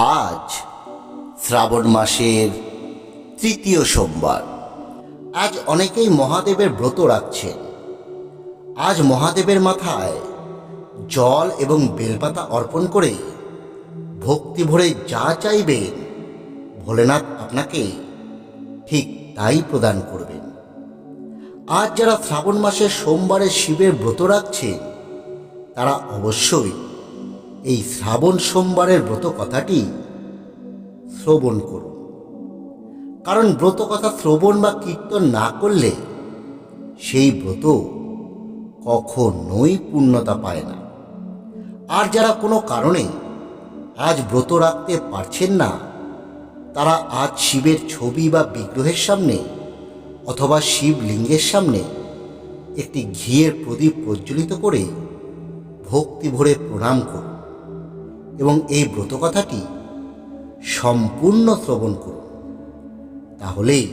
আজ শ্রাবণ মাসের তৃতীয় সোমবার। আজ অনেকেই মহাদেবের ব্রত রাখছেন। আজ মহাদেবের মাথায় জল এবং বেলপাতা অর্পণ করে ভক্তি ভরে যা চাইবেন ভোলেনাথ আপনাকে ঠিক তাই প্রদান করবেন। আজ যারা শ্রাবণ মাসের সোমবারে শিবের ব্রত রাখছেন, তারা অবশ্যই এই শ্রাবণ সোমবারের ব্রত কথাটি শ্রবণ করুন। কারণ ব্রত কথা শ্রবণ বা কীর্তন না করলে সেই ব্রত কখনোই পূর্ণতা পায় না। আর যারা কোনো কারণে আজ ব্রত রাখতে পারছেন না, তারা আজ শিবের ছবি বা বিগ্রহের সামনে অথবা শিবলিঙ্গের সামনে একটি ঘিয়ের প্রদীপ প্রজ্বলিত করে ভক্তি ভরে প্রণাম করুন। এবং এই ব্রত কথাটি সম্পূর্ণ শ্রবণ করুন। তাহলেই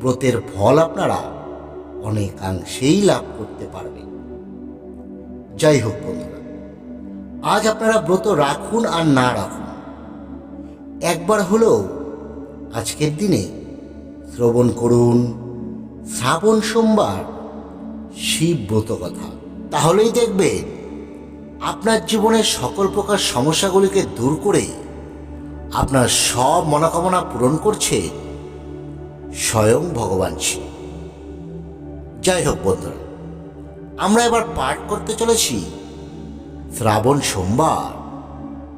ব্রতের ফল আপনারা অনেকাংশেই লাভ করতে পারবেন। যাই হোক বন্ধুরা, আজ আপনারা ব্রত রাখুন আর না রাখুন। একবার হলেও আজকের দিনে শ্রবণ করুন, শ্রাবণ সোমবার শিব ব্রত কথা তাহলেই দেখবেন আপনার জীবনের সকল প্রকার সমস্যাগুলিকে দূর করে আপনার সব মনোকামনা পূরণ করছে স্বয়ং ভগবান শিব। যাই হোক বন্ধুরা, আমরা এবার পাঠ করতে চলেছি শ্রাবণ সোমবার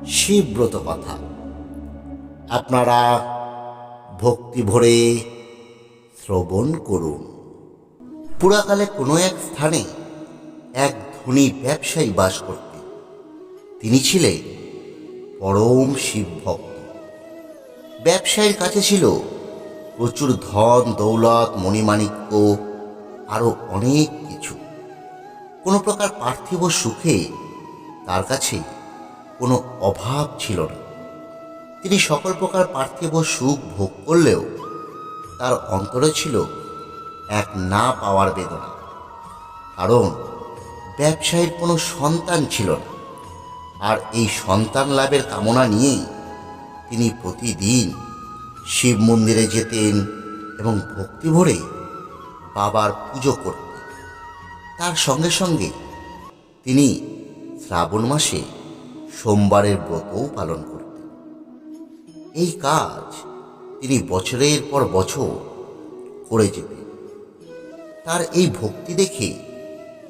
শিব ব্রত কথা। আপনারা ভক্তি ভরে শ্রবণ করুন। পুরাকালে কোনো এক স্থানে এক ধনী ব্যবসায়ী বাস করতেন তিনি ছিলেন পরম শিব ভক্ত। ব্যবসায়ীর কাছে ছিল প্রচুর ধন, দৌলত, মণিমাণিক্য আরও অনেক কিছু। কোনো প্রকার পার্থিব সুখে তার কাছে কোনো অভাব ছিল না। তিনি সকল প্রকার পার্থিব সুখ ভোগ করলেও তার অন্তরে ছিল এক না পাওয়ার বেদনা। কারণ ব্যবসায়ীর কোনো সন্তান ছিল না। আর এই সন্তান লাভের কামনা নিয়েই তিনি প্রতিদিন শিব মন্দিরে যেতেন এবং ভক্তি ভরে বাবার পুজো করতেন। তার সঙ্গে সঙ্গে তিনি শ্রাবণ মাসে সোমবারের ব্রতও পালন করতেন। এই কাজ তিনি বছরের পর বছর করে যেতেন। তার এই ভক্তি দেখে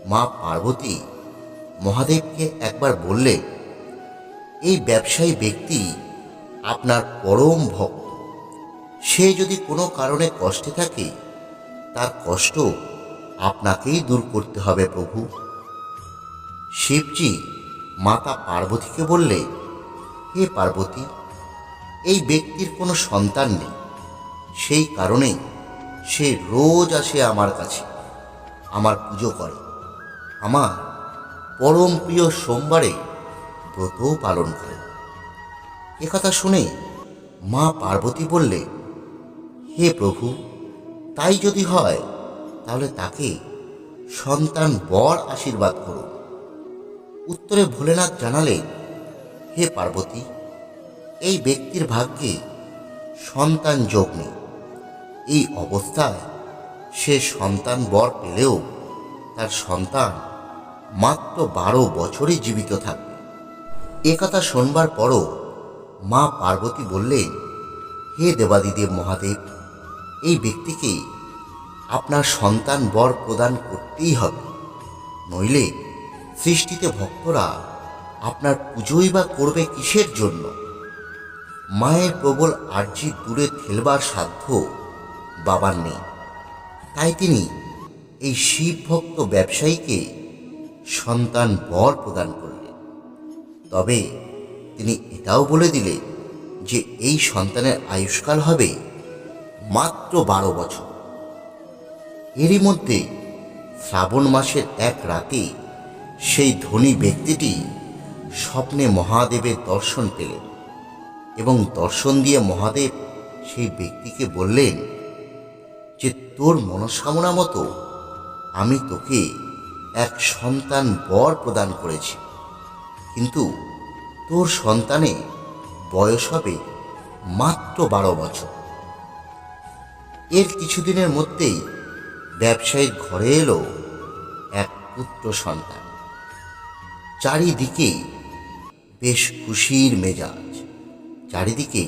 মা পার্বতী মহাদেবকে একবার বললে এই ব্যবসায়ী ব্যক্তি আপনার পরম ভক্ত। সে যদি কোনো কারণে কষ্টে থাকে, তার কষ্ট আপনাকেই দূর করতে হবে প্রভু। শিবজি মাতা পার্বতীকে বললে, হে পার্বতী, এই ব্যক্তির কোনো সন্তান নেই। সেই কারণে সে রোজ আসে আমার কাছে, আমার পুজো করে। আমার পরম প্রিয় সোমবারে ব্রতও পালন করে একথা শুনে মা পার্বতী বললে, হে প্রভু, তাই যদি হয়, তাহলে তাকে সন্তান বর আশীর্বাদ করুন। উত্তরে ভোলেনাথ জানালে, হে পার্বতী, এই ব্যক্তির ভাগ্যে সন্তান যোগ নেই। এই অবস্থায় সে সন্তান বর পেলেও তার সন্তান মাত্র বারো বছরই জীবিত থাকবে। একথা শোনবার পরও মা পার্বতী বললেন হে দেবাদিদেব মহাদেব, এই ব্যক্তিকে আপনার সন্তান বর প্রদান করতেই হবে। নইলে সৃষ্টিতে ভক্তরা আপনার পুজোই বা করবে কিসের জন্য? মায়ের প্রবল আর্জি দূরে ঠেলবার সাধ্য বাবার নেই। তাই তিনি এই শিব ভক্ত ব্যবসায়ীকে সন্তান বর প্রদান করলেন। তবে তিনি এটাও বলে দিলেন যে এই সন্তানের আয়ুষ্কাল হবে মাত্র বারো বছর। এরই মধ্যে শ্রাবণ মাসের এক রাতে সেই ধনী ব্যক্তিটি স্বপ্নে মহাদেবের দর্শন পেলেন এবং দর্শন দিয়ে মহাদেব সেই ব্যক্তিকে বললেন, যে তোর মনস্কামনা মতো আমি তোকে এক সন্তান বর প্রদান করেছি। কিন্তু তোর সন্তানে বয়স হবে মাত্র বারো বছর। এর কিছুদিনের মধ্যেই ব্যবসায়ীর ঘরে এলো এক পুত্র সন্তান। চারিদিকে বেশ খুশির মেজাজ, চারিদিকে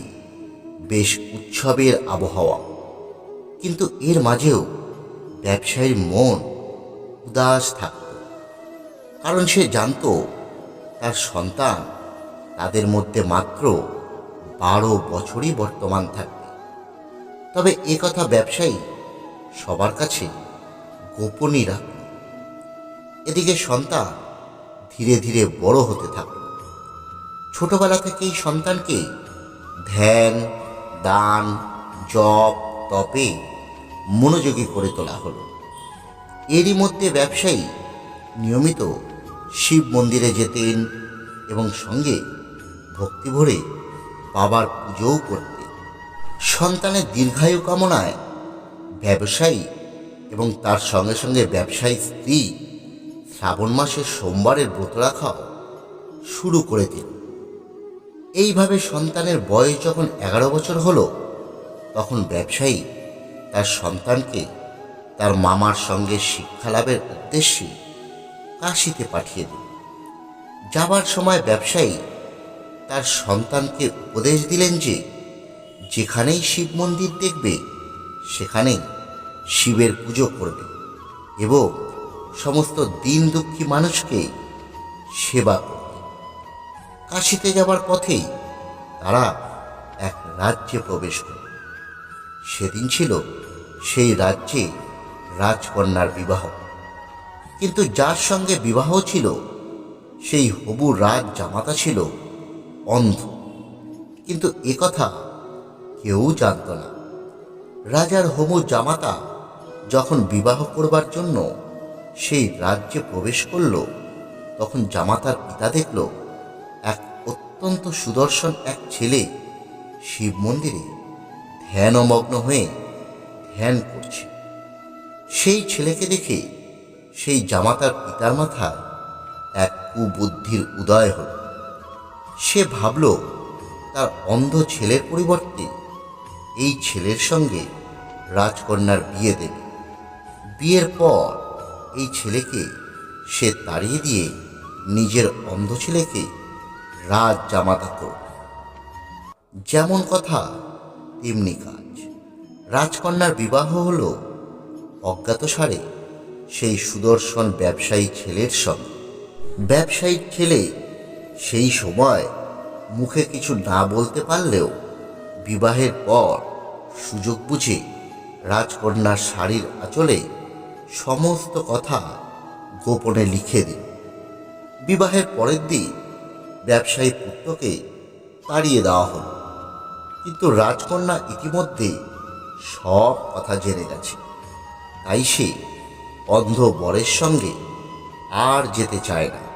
বেশ উৎসবের আবহাওয়া। কিন্তু এর মাঝেও ব্যবসায়ীর মন উদাস থাকত, কারণ সে জানতো তার সন্তান তাদের মধ্যে মাত্র বারো বছরই বর্তমান থাকবে। তবে এ কথা ব্যবসায়ী সবার কাছে গোপনই রাখল এদিকে সন্তান ধীরে ধীরে বড় হতে থাকল ছোটবেলা থেকেই সন্তানকে ধ্যান, দান, জপ, তপে মনোযোগী করে তোলা হলো। এরই মধ্যে ব্যবসায়ী নিয়মিত শিব মন্দিরে যেতেন এবং সঙ্গে ভক্তি ভরে বাবার পুজোও করতেন। সন্তানের দীর্ঘায়ু কামনায় ব্যবসায়ী এবং তার সঙ্গে সঙ্গে ব্যবসায়ী স্ত্রী শ্রাবণ মাসের সোমবারের ব্রত রাখাও শুরু করে দিল এইভাবে সন্তানের বয়স যখন এগারো বছর হলো, তখন ব্যবসায়ী তার সন্তানকে তার মামার সঙ্গে শিক্ষা লাভের উদ্দেশ্যে কাশিতে পাঠিয়ে দিল। যাবার সময় ব্যবসায়ী তার সন্তানকে উপদেশ দিলেন যে, যেখানেই শিব মন্দির দেখবে, সেখানেই শিবের পুজো করবে এবং সমস্ত দিন দুঃখী মানুষকে সেবা করবে। কাশিতে যাবার পথেই তারা এক রাজ্যে প্রবেশ করবে সেদিন ছিল সেই রাজ্যে রাজকন্যার বিবাহ। কিন্তু যার সঙ্গে বিবাহ ছিল, সেই হবু রাজ জামাতা ছিল অন্ধ। কিন্তু একথা কেউ জানত না। রাজার হবু জামাতা যখন বিবাহ করবার জন্য সেই রাজ্যে প্রবেশ করল, তখন জামাতার পিতা দেখল, এক অত্যন্ত সুদর্শন এক ছেলে শিব মন্দিরে ধ্যানমগ্ন হয়ে ধ্যান করছে। সেই ছেলেকে দেখে সেই জামাতার পিতার মাথায় এক কুবুদ্ধির উদয় হল। সে ভাবল, তার অন্ধ ছেলের পরিবর্তে এই ছেলের সঙ্গে রাজকন্যার বিয়ে দেবে। বিয়ের পর এই ছেলেকে সে তাড়িয়ে দিয়ে নিজের অন্ধ ছেলেকে রাজ জামাতা করবে। যেমন কথা, তেমনি কাজ। রাজকন্যার বিবাহ হলো অজ্ঞাতসারে সেই সুদর্শন ব্যবসায়ী ছেলের সঙ্গে। ব্যবসায়িক ছেলে সেই সময় মুখে কিছু না বলতে পারলেও বিবাহের পর সুযোগ বুঝে রাজকন্যার শাড়ির আঁচলে সমস্ত কথা গোপনে লিখে দিল। বিবাহের পরের দিন ব্যবসায়ী পুত্রকে তাড়িয়ে দেওয়া হলো। কিন্তু রাজকন্যা ইতিমধ্যে সব কথা জেনে গেছে। তাই সে অন্ধ বরের সঙ্গে আর যেতে চায় না।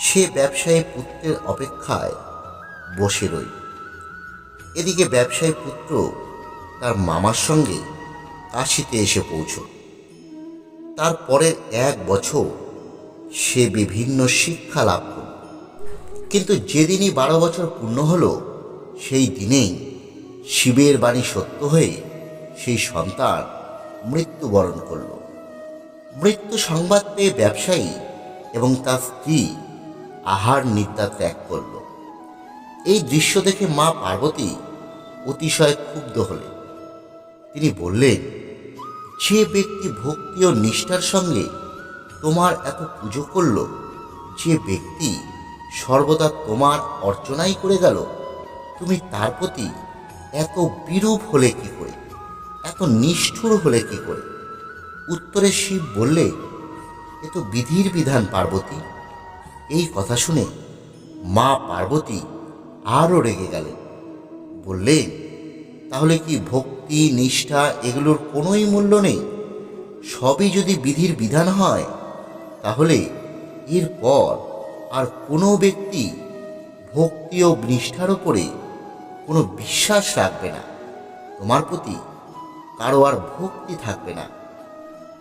সে ব্যবসায়ী পুত্রের অপেক্ষায় বসে রই এদিকে ব্যবসায়ী পুত্র তার মামার সঙ্গে কাশিতে এসে পৌঁছল। তারপরের এক বছর সে বিভিন্ন শিক্ষা লাভ করল। কিন্তু যেদিনই বারো বছর পূর্ণ হলো, সেই দিনেই শিবের বাণী সত্য হয়ে সেই সন্তান মৃত্যুবরণ করল। মৃত্যু সংবাদ পেয়ে ব্যবসায়ী এবং তার স্ত্রী আহার নিদ্রা ত্যাগ করল। এই দৃশ্য দেখে মা পার্বতী অতিশয় ক্ষুব্ধ হলেন। তিনি বললেন, যে ব্যক্তি ভক্তি ও নিষ্ঠার সঙ্গে তোমার এত পুজো করল, যে ব্যক্তি সর্বদা তোমার অর্চনাই করে গেল, তুমি তার প্রতি এত বিরূপ হলে কি করে? এত নিষ্ঠুর হলে কি করে? উত্তরে শিব বললে, এ তো বিধির বিধান, পার্বতী। এই কথা শুনে মা পার্বতী আরও রেগে গেলেন বললেন তাহলে কি ভক্তি, নিষ্ঠা এগুলোর কোনোই মূল্য নেই? সবই যদি বিধির বিধান হয়, তাহলে এরপর আর কোনো ব্যক্তি ভক্তি ও নিষ্ঠার ওপরে কোনো বিশ্বাস রাখবে না। তোমার প্রতি কারও আর ভক্তি থাকবে না।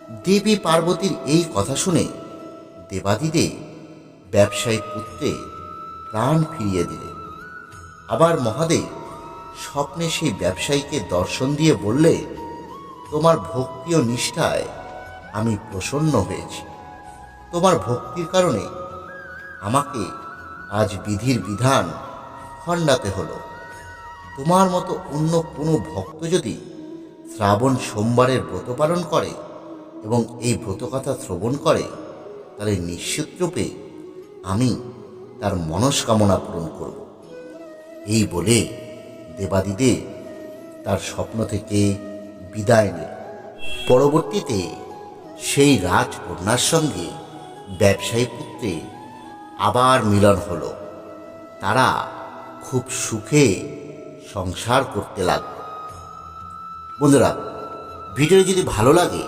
দেবী পার্বতীর এই কথা শুনে দেবাদিদেব ব্যবসায়ী পুত্রে প্রাণ ফিরিয়ে দিলেন। আবার মহাদেব স্বপ্নে সেই ব্যবসায়ীকে দর্শন দিয়ে বললে, তোমার ভক্তি ও নিষ্ঠায় আমি প্রসন্ন হয়েছি। তোমার ভক্তির কারণে আমাকে আজ বিধির বিধান খণ্ডাতে হলো। তোমার মতো অন্য কোনো ভক্ত যদি শ্রাবণ সোমবারের ব্রত পালন করে এবং এই ব্রতকথা শ্রবণ করে, তাহলে নিশ্চিতরূপে আমি তার মনস্কামনা পূরণ করব। এই বলে দেবাদিদেব তার স্বপ্ন থেকে বিদায় নিল পরবর্তীতে সেই রাজকন্যার সঙ্গে ব্যবসায়ী পুত্রে আবার মিলন হলো। তারা খুব সুখে সংসার করতে লাগল। বন্ধুরা ভিডিও যদি ভালো লাগে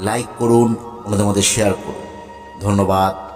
লাইক করুন অন্যদের মধ্যে শেয়ার করুন। ধন্যবাদ।